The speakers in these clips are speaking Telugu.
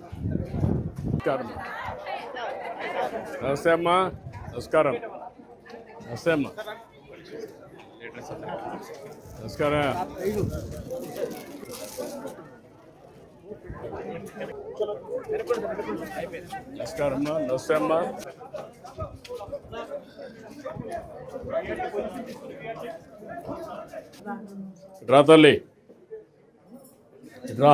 నమస్కారం. నమస్తే అమ్మా. నమస్కారం. నమస్తే అమ్మా. నమస్కారం. నమస్కారం అమ్మా. నమస్తే అమ్మా. రా తల్లి. రా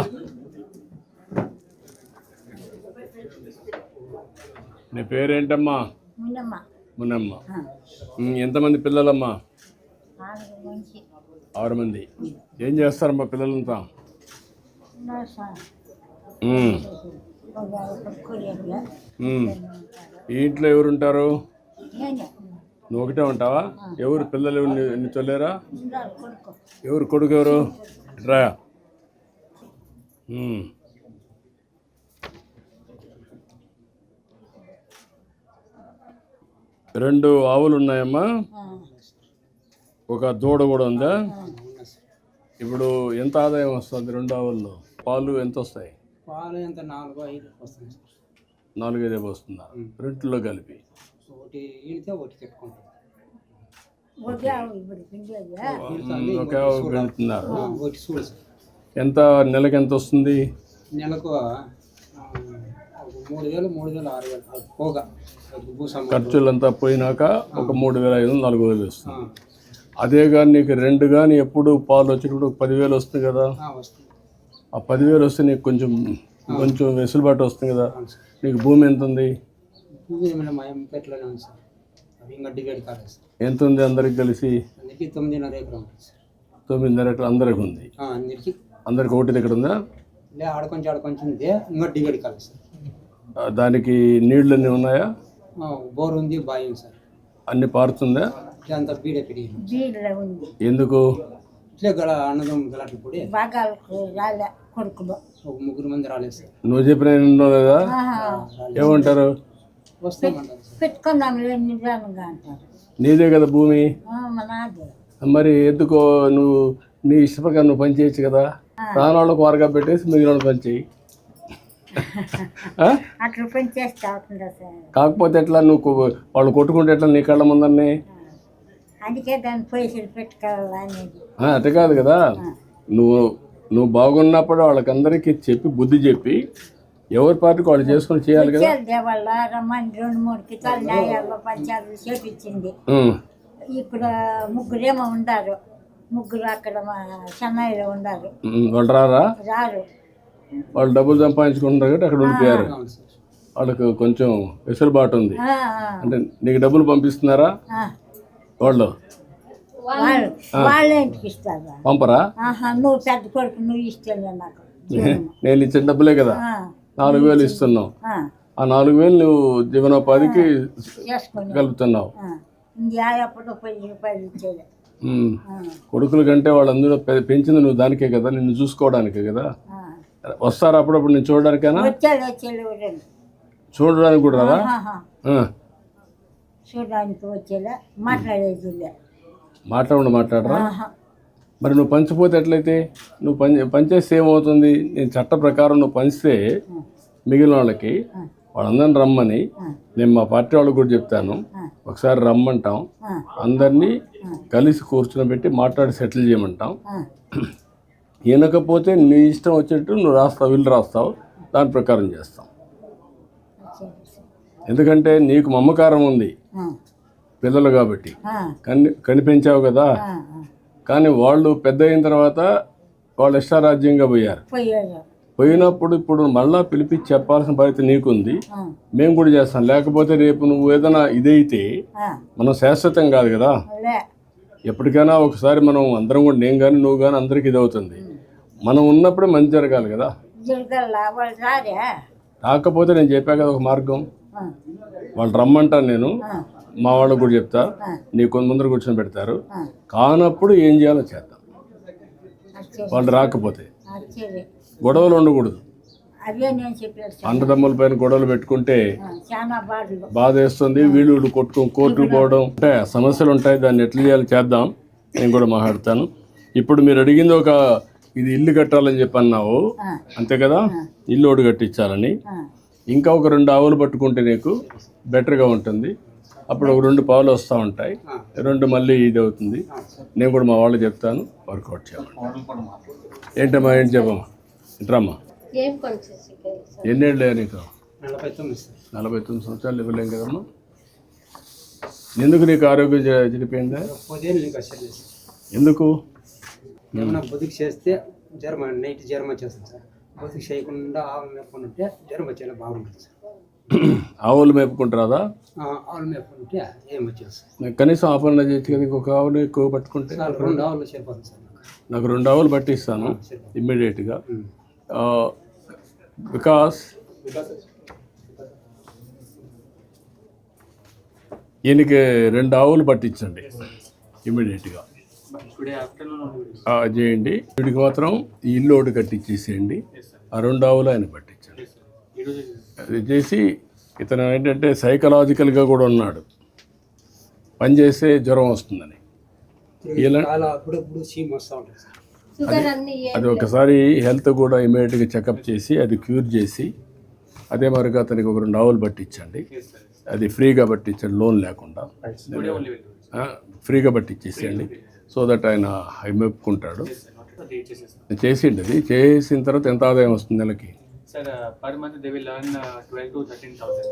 నీ పేరేంటమ్మా? మునమ్మ. ఎంతమంది పిల్లలమ్మా? ఆరు మంది. ఏం చేస్తారమ్మా పిల్లలంతా. ఈ ఇంట్లో ఎవరు ఉంటారు నేనే. నువ్వు ఒకటే ఉంటావా? ఎవరు పిల్లలు నీ చొల్లేరా ఎవరు కొడుకు ఎవరు? రా. రెండు ఆవులు ఉన్నాయమ్మా ఒక దూడ కూడా ఉందా. ఇప్పుడు ఎంత ఆదాయం వస్తుంది రెండు ఆవుల్లో? పాలు ఎంత వస్తాయి పాలు ఎంత? నాలుగు ఐదు వస్తుంది. సార్ నాలుగైదే వస్తుందా? రెంట్లో కలిపి. ఒకటి ఈడితే పెట్టుకుంటాం. ఒకే పెడుతున్నారు. ఎంత? నెలకి ఎంత వస్తుంది? నెలకు మూడు వేలు మూడు వేలు ఆరు వేలు పోగా ఖర్చులంతా పోయినాక ఒక మూడు వేల ఐదు వందలు నాలుగు వేలు వస్తుంది అదే కానీ నీకు రెండు కానీ ఎప్పుడు పాలు వచ్చినప్పుడు పదివేలు వస్తుంది కదా? ఆ, పదివేలు వస్తే నీకు కొంచెం కొంచెం వెసులుబాటు వస్తుంది కదా? నీకు భూమి ఎంత ఉంది? ఎంత ఉంది అందరికి కలిసి? తొమ్మిదిన్నర ఎకరం అందరికి ఉంది. అందరికీ. ఒకటి దగ్గర ఉందా? లే ఆడ కొంచెం ఆడ కొంచెం ఉంది ఇంకా డిగేట్ కాలేదు దానికి నీళ్ళన్నీ ఉన్నాయా? ఆ, బోర్ ఉంది బావి సార్. అన్ని పారుతుందా? బీడులో ఉంది. ఎందుకు? ఇట్లే గల అన్నదం గలాట్లు పొడి. భాగాలకు రాలే కొడుకులు. ఒక ముగ్గురు మంది రాలేదు సార్. నువ్వు చెప్పిన విన్నావు కదా. ఏమంటారు? వస్తామంటారు సార్. పెట్టుకుందాం నిజానుగా అంటారు. నీదే కదా భూమి. ఆ, మా నాదే. మరి ఎందుకో నువ్వు నీ ఇష్ట ప్రకారం నువ్వు పని చేయొచ్చు కదా? రానోళ్ళకు వారగా పెట్టేసి మిగిలిన వాళ్ళు పని చేయి ఆ? అట్లా పని చేస్తా అవుతుందా సార్ కాకపోతే ఎట్లా నువ్వు వాళ్ళు కొట్టుకుంటే ఎట్లా నీ కళ్ళ ఆ, అట్ట కాదు కదా. నువ్వు నువ్వు బాగున్నప్పుడు వాళ్ళకందరికీ చెప్పి బుద్ధి చెప్పి ఎవరి పార్టీకి వాళ్ళు చేసుకొని చేయాలి కదా? రెండు మూడు కితాలు న్యాయాల్లో చేపించింది. ఇప్పుడు ముగ్గురేమో ఉండారు. ముగ్గురు అక్కడ చెన్నైలో ఉండారు. వాళ్ళు రారా? రారు. వాళ్ళు డబ్బులు సంపాదించుకుంటారు కాబట్టి అక్కడ ఉండిపోయారు. వాళ్ళకు కొంచెం వెసులుబాటు ఉంది. అంటే నీకు డబ్బులు పంపిస్తున్నారా. వాళ్ళు? పంపరా? నువ్వు పెద్ద కొడుకు నువ్వు నాకు. నేను ఇచ్చిన డబ్బులే కదా. నాలుగు వేలు ఇస్తున్నావు. ఆ, నాలుగు వేలు నువ్వు జీవనోపాధికి కలుపుతున్నావు. కొడుకుల కంటే వాళ్ళందరూ పె- పెంచింది నువ్వు దానికే కదా నిన్ను చూసుకోవడానికే కదా. వస్తారా అప్పుడప్పుడు నేను చూడడానికైనా? ఎవరండి చూడడానికి కూడా రాదా. చూడడానికి వచ్చేలా మాట్లాడేది మాట్లాడరా. మరి నువ్వు పంచిపోతే ఎట్లయితే? నువ్వు పని పనిచేస్తే ఏమవుతుంది? నేను చట్ట ప్రకారం నువ్వు పంచితే మిగిలిన వాళ్ళకి వాళ్ళందరిని రమ్మని. నేను మా పార్టీ వాళ్ళకి కూడా చెప్తాను. ఒకసారి రమ్మంటాం. అందరినీ కలిసి కూర్చుని పెట్టి మాట్లాడి సెటిల్ చేయమంటాం. వినకపోతే నీ ఇష్టం వచ్చేట్టు నువ్వు రాస్తావు వీళ్ళు రాస్తావు దాని ప్రకారం చేస్తాం. ఎందుకంటే నీకు మమకారం ఉంది. పిల్లలు కాబట్టి. కని కనిపించావు కదా. కానీ వాళ్ళు పెద్ద అయిన తర్వాత వాళ్ళు ఇష్టారాజ్యంగా పోయారు. పోయినప్పుడు ఇప్పుడు మళ్ళా పిలిపించి చెప్పాల్సిన బాధ్యత నీకుంది. మేము కూడా చేస్తాం. లేకపోతే రేపు నువ్వు ఏదైనా ఇదైతే. మనం శాశ్వతం కాదు కదా. ఎప్పటికైనా ఒకసారి మనం అందరం కూడా నేను కానీ నువ్వు కానీ అందరికి ఇది అవుతుంది మనం ఉన్నప్పుడే మంచి జరగాలి కదా. కాకపోతే నేను చెప్పా కదా ఒక మార్గం. వాళ్ళు రమ్మంటాను నేను. మా వాళ్ళకు కూడా చెప్తా. నీ కొంత ముందర కూర్చొని పెడతారు. కానప్పుడు ఏం చేయాలో చేద్దాం. వాళ్ళు రాకపోతే. గొడవలు ఉండకూడదు. అన్నదమ్ముల పైన గొడవలు పెట్టుకుంటే బాధ వేస్తుంది. వీళ్ళు కొట్టుకొని కోర్టుకు పోవడం. అంటే సమస్యలు ఉంటాయి. దాన్ని ఎట్లా చేయాలో చేద్దాం. నేను కూడా మాట్లాడతాను. ఇప్పుడు మీరు అడిగింది ఒక ఇది ఇల్లు కట్టాలని చెప్పి అన్నావు. అంతే కదా? ఇల్లు ఒకటి కట్టించాలని. ఇంకా ఒక రెండు ఆవులు పట్టుకుంటే నీకు బెటర్గా ఉంటుంది. అప్పుడు ఒక రెండు పావులు వస్తూ ఉంటాయి. రెండు మళ్ళీ ఇది అవుతుంది. నేను కూడా మా వాళ్ళు చెప్తాను. వర్కౌట్ చేయమని ఏంటమ్మా ఏంటి చెప్పమ్మా? ఏంటమ్మా ఎన్నేళ్ళు నీకు? నలభై తొమ్మిది సంవత్సరాలు ఇవ్వలేం కదమ్మా? ఎందుకు నీకు ఆరోగ్యం చెడిపోయిందా? ఎందుకు? ఏమన్నా బతుకు చేస్తే జ్వరం నైట్ జ్వరం వచ్చేస్తుంది సార్. బతుకు చేయకుండా ఆవులు మేపుకుంటే జ్వరం వచ్చేలా బాగుంటుంది సార్. ఆవులు మేపుకుంటారా ఆ, ఆవులు మేపుకుంటే ఏం వచ్చేది సార్. నాకు కనీసం ఆ పనులు చేయొచ్చు కదా ఇంకొక ఆవుని ఎక్కువ పట్టుకుంటే? రెండు ఆవులు సరిపోతుంది సార్ నాకు. రెండు ఆవులు పట్టిస్తాను ఇమ్మీడియట్గా. బికాస్ ఈయనకి రెండు ఆవులు పట్టించండి ఇమ్మీడియట్గా. చేయండి. వీడికి మాత్రం ఈ ఇల్లు ఒకటి కట్టించేసేయండి ఆ రెండు ఆవులు ఆయన పట్టించండి. అది చేసి ఇతను ఏంటంటే సైకలాజికల్గా కూడా ఉన్నాడు. పని చేస్తే జ్వరం వస్తుందని. ఇలా అది ఒకసారి హెల్త్ కూడా ఇమీడియట్గా చెకప్ చేసి అది క్యూర్ చేసి అదే మరిగా అతనికి ఒక రెండు ఆవులు పట్టించండి. అది ఫ్రీగా పట్టించండి లోన్ లేకుండా. ఆ, ఫ్రీగా పట్టించేసేయండి సో దట్ ఆయన అవి మెప్పుకుంటాడు చేసిండి అది. చేసిన తర్వాత ఎంత ఆదాయం వస్తుంది నెలకి? Sir, uh, per month they will earn uh, 12 to 13,000.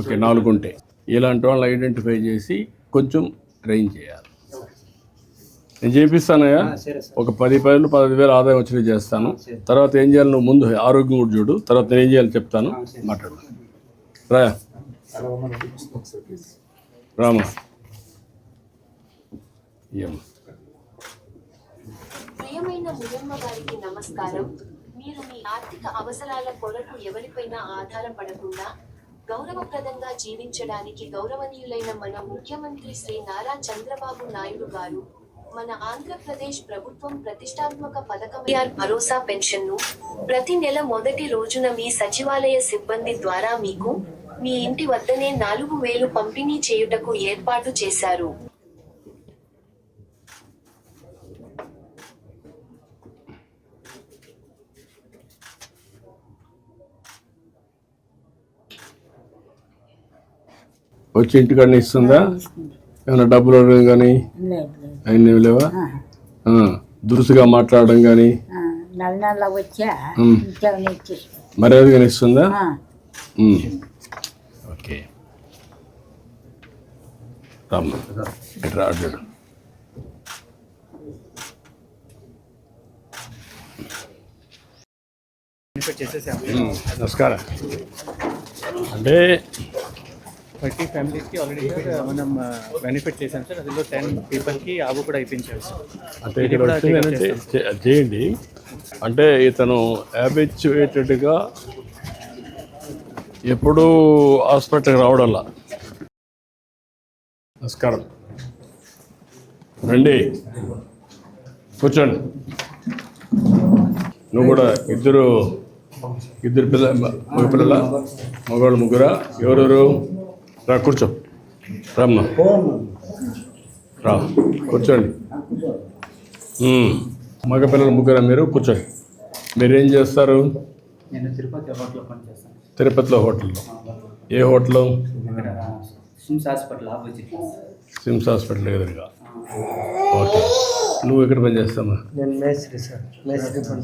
Okay నాలుగు ఉంటాయి ఇలాంటి వాళ్ళని ఐడెంటిఫై చేసి కొంచెం ట్రైన్ చేయాలి. నేను చేపిస్తానయ్యా? ఆ, సరే సార్. ఒక పది పదివేలు పదహైదు వేలు ఆదాయం వచ్చినట్టు చేస్తాను. తర్వాత ఏం చేయాలి? నువ్వు ముందు ఆరోగ్యం కూడా చూడు. తర్వాత నేను ఏం చేయాలి చెప్తాను. మాట్లాడు. రా రామా. ప్రియమైన ముయమ్మ గారికి నమస్కారం. మీరు మీ ఆర్థిక అవసరాల కొరకు ఎవరిపైనా ఆధారపడకుండా గౌరవప్రదంగా జీవించడానికి గౌరవనీయులైన మన ముఖ్యమంత్రి శ్రీ నారా చంద్రబాబు నాయుడు గారు మన ఆంధ్రప్రదేశ్ ప్రభుత్వం ప్రతిష్టాత్మక పథకం భరోసా పెన్షన్ను ప్రతి నెల మొదటి రోజున మీ సచివాలయ సిబ్బంది ద్వారా మీకు మీ ఇంటి వద్దనే నాలుగు వేలు పంపిణీ చేయుటకు ఏర్పాటు చేశారు. వచ్చి ఇంటికాడ ఇస్తుందా? ఏమైనా డబ్బులు అడగడం కానీ అయిన లేవా? దురుసుగా మాట్లాడడం కానీ ఇచ్చేసి. మర్యాదగా ఇస్తుందా. ఓకే. నమస్కారం. అంటే థర్టీ ఫ్యామిలీస్కి ఆల్రెడీ మనం బెనిఫిట్ చేసాం సార్ అందులో టెన్ పీపుల్కి ఆవు కూడా ఇప్పించాం సార్ అంటే ఇక్కడ వచ్చింది ఏంటంటే చే- చేయండి. అంటే ఇతను హ్యాబిచ్యుయేటెడ్గా ఎప్పుడూ హాస్పిటల్కి రావడంలా. నమస్కారం. రండి. కూర్చోండి. నువ్వు కూడా ఇద్దరు ఇద్దరు పిల్ల మగ పిల్లల? మగవాళ్ళు ముగ్గురా? ఎవరెవరు? రా కూర్చో. రమ్మా. రా కూర్చోండి. మగపిల్లలు ముగ్గురా మీరు కూర్చోండి. మీరు ఏం చేస్తారు? నేను తిరుపతి హోటల్లో పనిచేస్తాను. తిరుపతిలో హోటల్లో. ఏ హోటల్? ఇక్కడ SIMS hospital opposite. SIMS hospital ఎదురుగా. ఓకే. నువ్వు ఎక్కడ పని చేస్తామా నేను మేస్త్రి సార్.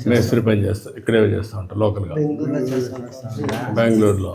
మేస్త్రి పని చేస్తావు ఇక్కడే చేస్తా ఉంటావు లోకల్గా. బెంగళూరులో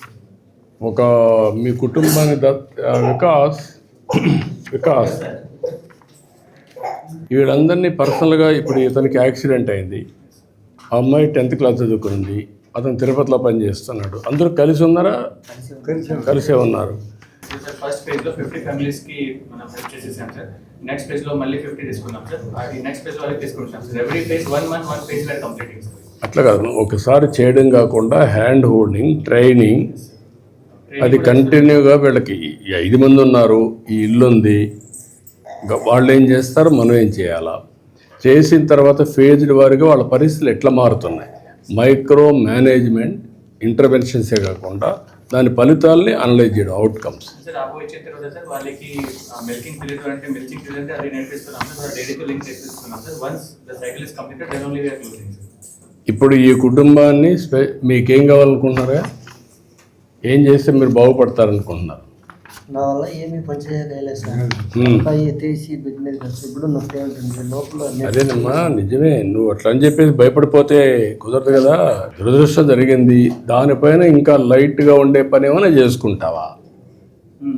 ఒక మీ కుటుంబాన్ని దత్ వికాస్ వికాస్. వీళ్ళందరినీ పర్సనల్గా ఇప్పుడు ఇతనికి యాక్సిడెంట్ అయింది. ఆ అమ్మాయి టెన్త్ క్లాస్ చదువుకుంది. అతను తిరుపతిలో పనిచేస్తున్నాడు అందరూ కలిసి ఉన్నారా? కలిసే ఉన్నారు. సార్ ఫస్ట్ ఫేజ్లో ఫిఫ్టీ ఫ్యామిలీస్కి మనం హెల్ప్ చేసేసాం సార్. నెక్స్ట్ ఫేజ్లో మళ్ళీ ఫిఫ్టీ తీసుకున్నాం సార్. అది నెక్స్ట్ ఫేజ్ వాళ్ళకి తీసుకుంటాం sir. Every phase one month one phase were completing sir అట్లా కాదు. ఒకసారి చేయడం కాకుండా హ్యాండ్ హోల్డింగ్ ట్రైనింగ్ అది కంటిన్యూగా వీళ్ళకి ఈ ఐదు మంది ఉన్నారు ఈ ఇల్లు ఉంది. ఇంకా వాళ్ళు ఏం చేస్తారు? మనం ఏం చేయాలా? చేసిన తర్వాత ఫేజ్డ్ వారిగా వాళ్ళ పరిస్థితులు ఎట్లా మారుతున్నాయి? మైక్రో మేనేజ్మెంట్ ఇంటర్వెన్షన్సే కాకుండా దాని ఫలితాలని అనలైజ్ చేయడం అవుట్కమ్స్ ఇప్పుడు ఈ కుటుంబాన్ని మీకేం కావాలనుకుంటున్నారా? ఏం చేస్తే మీరు బాగుపడతారనుకుంటున్నారు? నా వల్ల ఏమీ పని చేయలేదు సార్. తలకాయ ఎత్తేసి బెడ్ మీద కలిసి ఇప్పుడు నొప్పి ఉంటుంది లోపల అదేనమ్మా నిజమే. నువ్వు అట్లా అని చెప్పేసి భయపడిపోతే కుదరదు కదా. దురదృష్టం జరిగింది. దానిపైన ఇంకా లైట్గా ఉండే పని ఏమైనా చేసుకుంటావా?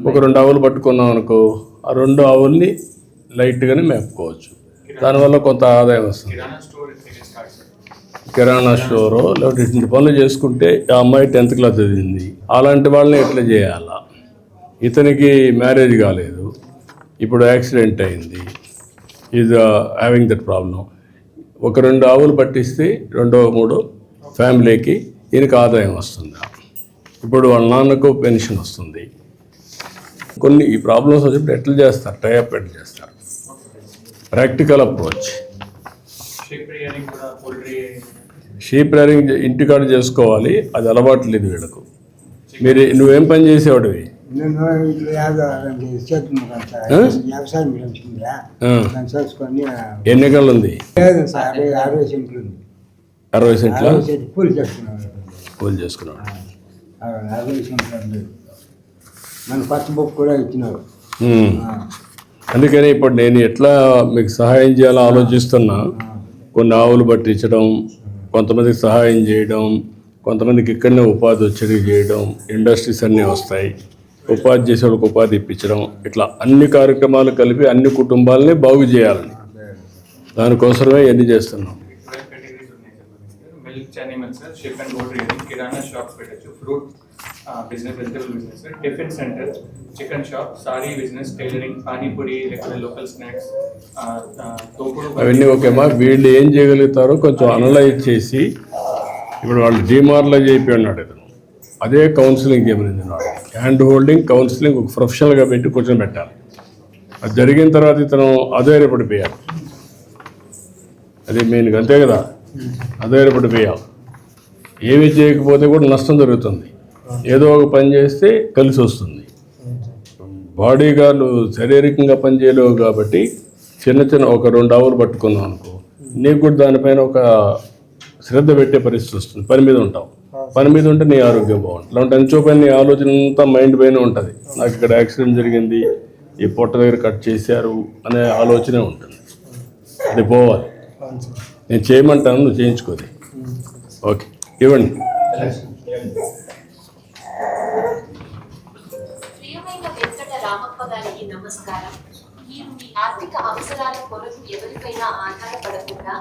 ఒక రెండు ఆవులు పట్టుకున్నాం అనుకో ఆ రెండు ఆవుల్ని లైట్గానే మేపుకోవచ్చు. దానివల్ల కొంత ఆదాయం వస్తుంది kirana store start sir kirana స్టోరో లేకపోతే ఇటువంటి పనులు చేసుకుంటే ఆ అమ్మాయి టెన్త్ క్లాస్ చదివింది. అలాంటి వాళ్ళని ఎట్లా చేయాలా? ఇతనికి మ్యారేజ్ కాలేదు. ఇప్పుడు యాక్సిడెంట్ అయింది. ఈజ్ హ్యావింగ్ దట్ ప్రాబ్లం ఒక రెండు ఆవులు పట్టిస్తే రెండో మూడు ఫ్యామిలీకి ఈయనకి ఆదాయం వస్తుంది? ఇప్పుడు వాళ్ళ నాన్నకు పెన్షన్ వస్తుంది. కొన్ని ఈ ప్రాబ్లమ్స్ వచ్చినప్పుడు ఎట్లా చేస్తారు? టైప్ ఎట్లా చేస్తారు? ప్రాక్టికల్ అప్రోచ్ షీప్ రియరింగ్ ఇంటికాడ చేసుకోవాలి అది అలవాటు లేదు వీళ్ళకు. మీరు నువ్వేం పని చేసేవాడివి? ఎన్ని ఎకరాలు ఉంది? అరవై సెంట్లు పూలు చేసుకున్నాడు మన పచ్చ బొప్పు కూడా ఇచ్చినారు. అందుకని ఇప్పుడు నేను ఎట్లా మీకు సహాయం చేయాలో ఆలోచిస్తున్నా. కొన్ని ఆవులు పట్టించడం కొంతమందికి సహాయం చేయడం కొంతమందికి ఇక్కడనే ఉపాధి వచ్చేది చేయడం ఇండస్ట్రీస్ అన్నీ వస్తాయి. ఉపాధి చేసే వాళ్ళకి ఉపాధి ఇప్పించడం ఇట్లా అన్ని కార్యక్రమాలు కలిపి అన్ని కుటుంబాలని బాగు చేయాలని. దానికోసమే ఇవన్నీ చేస్తున్నాం. మిల్క్ అండ్ కిరాణా షాప్స్ పెట్టచ్చు. Fruit business vegetable business tiffin centre chicken shop sari business tailoring panipuri లేకపోతే లోకల్ స్నాక్స్ అవన్నీ ఓకేమా వీళ్ళు ఏం చేయగలుగుతారో కొంచెం అనలైజ్ చేసి ఇప్పుడు వాళ్ళు డిమార్లైజ్ అయిపోయి ఉన్నాడు ఇతను. అదే కౌన్సిలింగ్ చేయమని వాడు హ్యాండ్ హోల్డింగ్ కౌన్సిలింగ్ ఒక ప్రొఫెషనల్గా పెట్టి కూర్చొని పెట్టాలి అది జరిగిన తర్వాత ఇతను అధైర్యపడిపోయాలి అది మెయిన్గా అంతే కదా. అధైర్యపడిపోయాలి ఏమి చేయకపోతే కూడా నష్టం జరుగుతుంది. ఏదో ఒక పని చేస్తే కలిసి వస్తుంది. బాడీగా నువ్వు శారీరకంగా పని చేయలేవు కాబట్టి చిన్న చిన్న ఒక రెండు ఆవులు పట్టుకున్నావు అనుకో నీకు కూడా దానిపైన ఒక శ్రద్ధ పెట్టే పరిస్థితి వస్తుంది. పని మీద ఉంటావు. పని మీద ఉంటే నీ ఆరోగ్యం బాగుంటుంది. లేదంటే అంచో పైన నీ ఆలోచన అంతా మైండ్ పైన ఉంటుంది. నాకు ఇక్కడ యాక్సిడెంట్ జరిగింది ఈ పొట్ట దగ్గర కట్ చేశారు అనే ఆలోచనే ఉంటుంది. అది పోవాలి. నేను చేయమంటాను నువ్వు చేయించుకోది. ఓకే. ఇవ్వండి. ఆర్థిక అవసరాల కొరకు ఎవరిపైనా ఆధారపడకుండా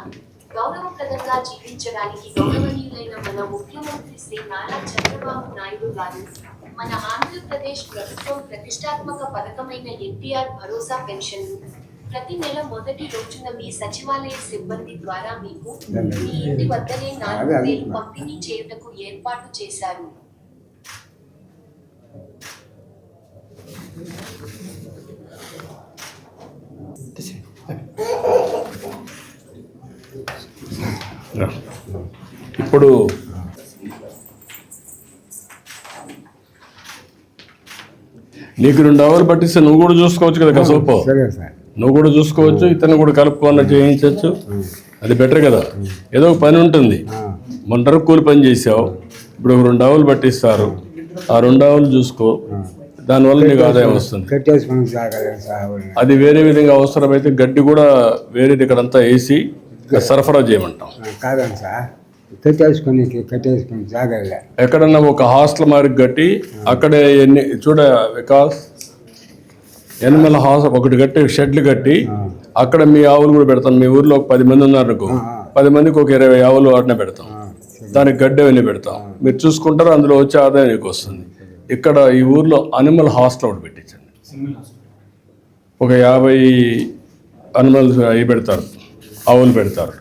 గౌరవప్రదంగా జీవించడానికి గౌరవనీయులైన మన ముఖ్యమంత్రి శ్రీ నారా చంద్రబాబు నాయుడు గారు మన ఆంధ్రప్రదేశ్ ప్రభుత్వం ప్రతిష్టాత్మక పథకమైన ఎన్టీఆర్ భరోసా పెన్షన్ ప్రతి నెల మొదటి రోజున మీ సచివాలయ సిబ్బంది ద్వారా మీకు మీ ఇంటి వద్దనే నాలుగు వేలు పంపిణీ చేయుటకు ఏర్పాటు చేశారు రా. ఇప్పుడు నీకు రెండు అవర్ పట్టిస్తే నువ్వు కూడా చూసుకోవచ్చు కదా కసోపు. నువ్వు కూడా చూసుకోవచ్చు ఇతను కూడా కలుపుకొని చేయించవచ్చు అది బెటర్ కదా. ఏదో ఒక పని ఉంటుంది. మొంటరు కూలి పని చేసావు. ఇప్పుడు ఒక రెండు ఆవులు పట్టిస్తారు. ఆ రెండు ఆవులు చూసుకో. దానివల్ల నీకు ఆదాయం వస్తుంది. అది వేరే విధంగా అవసరమైతే గడ్డి కూడా వేరేది ఇక్కడంతా వేసి సరఫరా చేయమంటాం. కాదండి సార్. కట్టేసుకొని కట్టేసుకుని ఎక్కడన్నా ఒక హాస్టల్ మారికి కట్టి అక్కడే ఎన్ని చూడ వికాస్ ఎనిమల్ హాస్ ఒకటి కట్టి షెడ్లు కట్టి అక్కడ మీ ఆవులు కూడా పెడతాం. మీ ఊర్లో ఒక పది మంది ఉన్నారు అనుకో పది మందికి ఒక ఇరవై ఆవులు వాటినే పెడతాం. దానికి గడ్డి అవన్నీ పెడతాం. మీరు చూసుకుంటారు? అందులో వచ్చే ఆదాయం నీకు వస్తుంది. ఇక్కడ ఈ ఊర్లో అనిమల్ హాస్టల్ ఒకటి పెట్టించండి. ఒక యాభై అనిమల్స్ అవి పెడతారు. ఆవులు పెడతారు.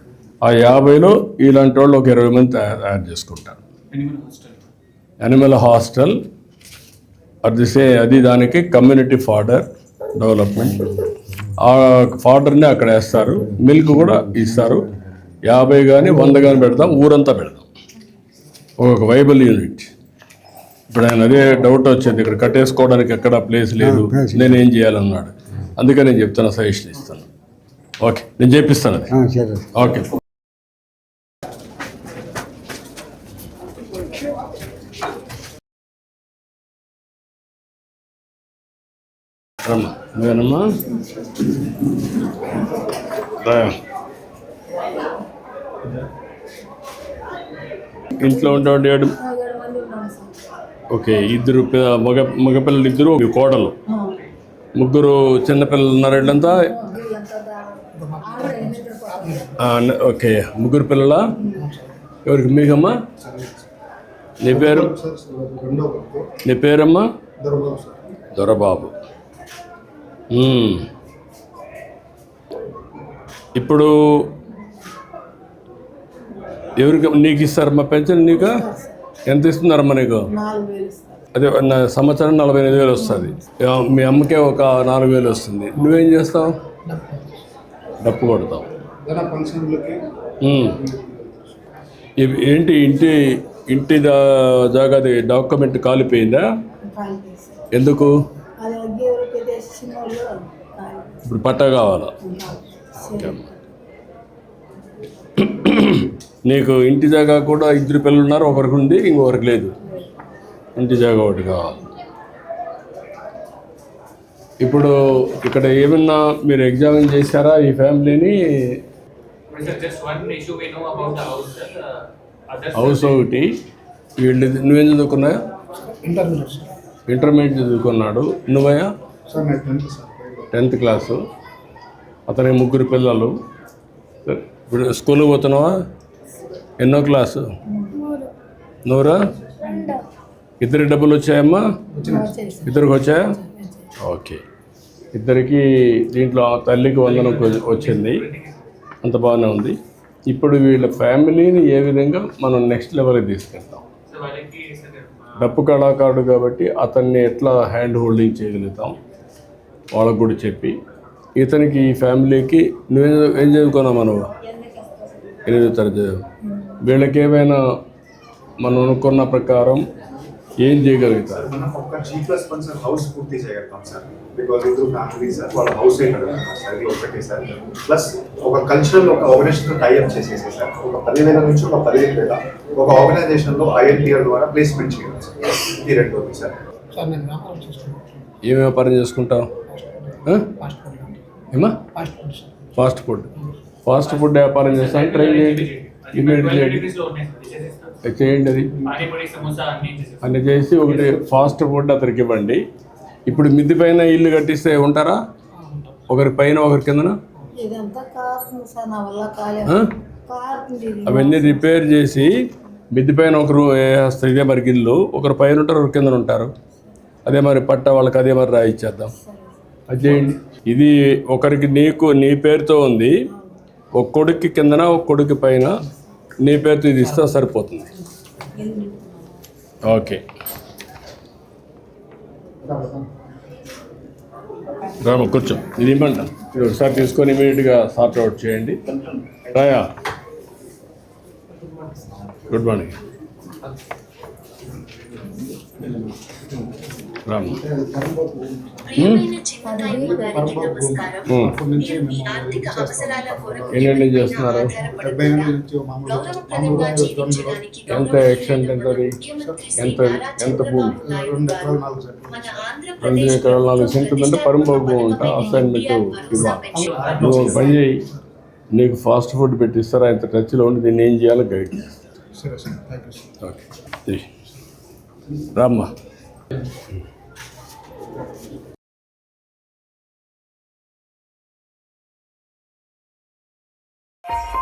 ఆ యాభైలో ఇలాంటి వాళ్ళు ఒక ఇరవై మంది తయారు తయారు చేసుకుంటారు. ఎనిమల్ హాస్టల్ అనిమల్ హాస్టల్ అది సే అది దానికి కమ్యూనిటీ ఫాడర్ డెవలప్మెంట్ ఆ ఫాడర్ని అక్కడ వేస్తారు. మిల్క్ కూడా ఇస్తారు. యాభై కానీ వంద కానీ పెడతాం. ఊరంతా పెడతాం. ఒక వైబల్ యూనిట్ ఇప్పుడు ఆయన అదే డౌట్ వచ్చింది. ఇక్కడ కట్టేసుకోవడానికి ఎక్కడ ప్లేస్ లేదు. నేను ఏం చేయాలన్నాడు. అందుకని నేను చెప్తాను సజెషన్ ఇస్తాను ఓకే నేను చేపిస్తాను. అది సరే. ఓకే. రమ్మా. నువ్వేనమ్మా? రా. ఇంట్లో ఉంటాడు ఏడు? ఓకే ఇద్దరు మగ మగపిల్లలు ఇద్దరు కోడలు. ముగ్గురు చిన్నపిల్లలు ఉన్నారు వీళ్ళంతా? ఓకే. ముగ్గురు పిల్లల? ఎవరికి? మీకమ్మా నీ పేరు? నీ పేరమ్మా? దొరబాబు. ఇప్పుడు ఎవరికి నీకు ఇస్తారమ్మా పెన్షన్ నీకు? ఎంత ఇస్తున్నారమ్మా నీకు? అదే నా సంవత్సరం నలభై ఎనిమిది వేలు వస్తుంది. మీ అమ్మకే ఒక నాలుగు వేలు వస్తుంది. నువ్వేం చేస్తావు? డప్పు కొడతావు. ఏంటి ఇంటి ఇంటి దా- జాగాది డాక్యుమెంట్ కాలిపోయిందా? ఎందుకు? ఇప్పుడు పట్టా కావాలా? ఓకే అమ్మా. నీకు ఇంటి జాగా కూడా ఇద్దరు పిల్లలు ఉన్నారు ఒకరికి ఉంది ఇంకొకరికి లేదు. ఇంటి జాగా ఒకటి కావాలి. ఇప్పుడు ఇక్కడ ఏమన్నా మీరు ఎగ్జామిన్ చేశారా ఈ ఫ్యామిలీని? హౌస్ ఒకటి. వీళ్ళు నువ్వేం చదువుకున్నా ఇంటర్మీడియట్ చదువుకున్నాడు. నువ్వయ్యా? టెన్త్ క్లాసు అతనికి ముగ్గురు పిల్లలు. ఇప్పుడు స్కూల్కి పోతున్నావా? ఎన్నో క్లాసు నూరా? ఇద్దరికి డబ్బులు వచ్చాయమ్మా? ఇద్దరికి వచ్చాయా? ఓకే. ఇద్దరికి దీంట్లో తల్లికి వందనం వచ్చింది. అంత బాగానే ఉంది. ఇప్పుడు వీళ్ళ ఫ్యామిలీని ఏ విధంగా మనం నెక్స్ట్ లెవెల్కి తీసుకెళ్తాం? డప్పు కళాకారుడు కాబట్టి అతన్ని ఎట్లా హ్యాండ్ హోల్డింగ్ చేయగలుగుతాం? వాళ్ళకు కూడా చెప్పి. ఇతనికి ఈ ఫ్యామిలీకి నువ్వేం ఏం చదువుకున్నావు నువ్వు ఎనిమిదో తరగతి. వీళ్ళకి ఏమైనా మనం అనుకున్న ప్రకారం ఏం చేయగలుగుతారు? మనం ఒక G plus one sir house పూర్తి చేయగలుగుతాం సార్. బికాజ్ ఇద్దరు ఫ్యామిలీ సార్ వాళ్ళ హౌస్ ఏంటారు సార్ ఇది ఒకటి సార్. ప్లస్ ఒక కల్చరల్ ఒక ఆర్గనైజేషన్ టైఅప్ చేసేసి సార్ ఒక పదివేల నుంచి ఒక పదిహేను వేల ఒక ఆర్గనైజేషన్లో ఐఎల్టీఆర్ ద్వారా ప్లేస్మెంట్ చేయాలి సార్ ఇది రెండోది సార్. సార్ నేను వ్యాపారం చేసుకున్నాను ఏం వ్యాపారం చేసుకుంటావు? ఆ? ఫాస్ట్ ఫుడ్ ఏమా? Fast food fast food. వ్యాపారం చేస్తాను. ట్రై చేయండి. ఇమీడియట్ చేయండి. అది? అన్ని చేసి ఒకటి ఫాస్ట్ ఫుడ్ అతనికి ఇవ్వండి. ఇప్పుడు మిద్ది పైన ఇల్లు కట్టిస్తే ఉంటారా? ఒకరి పైన ఒకరి కిందన? అవన్నీ రిపేర్ చేసి మిద్ది పైన ఒకరు వేస్తే ఇదే మరి ఇల్లు ఒకరు పైన ఉంటారు ఒకరు కిందన ఉంటారు. అదే మరి పట్ట వాళ్ళకి అదే మరి రాయిచ్చేద్దాం. అది చేయండి. ఇది ఒకరికి నీకు నీ పేరుతో ఉంది. ఒక కొడుక్కి కిందన ఒక కొడుకు పైన. నీ పేరుతో ఇది ఇస్తే సరిపోతుంది. ఓకే. రామ కూర్చో. ఇది ఇవ్వండి మీరు ఒకసారి తీసుకొని ఇమీడియట్గా సార్ట్ అవుట్ చేయండి. రాయా. Good morning. రామ్ ఎన్ని చేస్తున్నారు? ఎంత ఎక్స్టెంట్ ఎంత ఎంత- ఎంత భూమి? రెండు ఎకరాలు నాలుగు సెంట్లు. అంటే పరంబాబు ఉంటా అసైన్మెంట్ ఇవ్వాలి నువ్వు పని చేయి. నీకు ఫాస్ట్ ఫుడ్ పెట్టిస్తారా. ఇంత టచ్లో ఉండి దీన్ని ఏం చేయాలో గైడ్ ఓకే. చెయ్. రామ్మా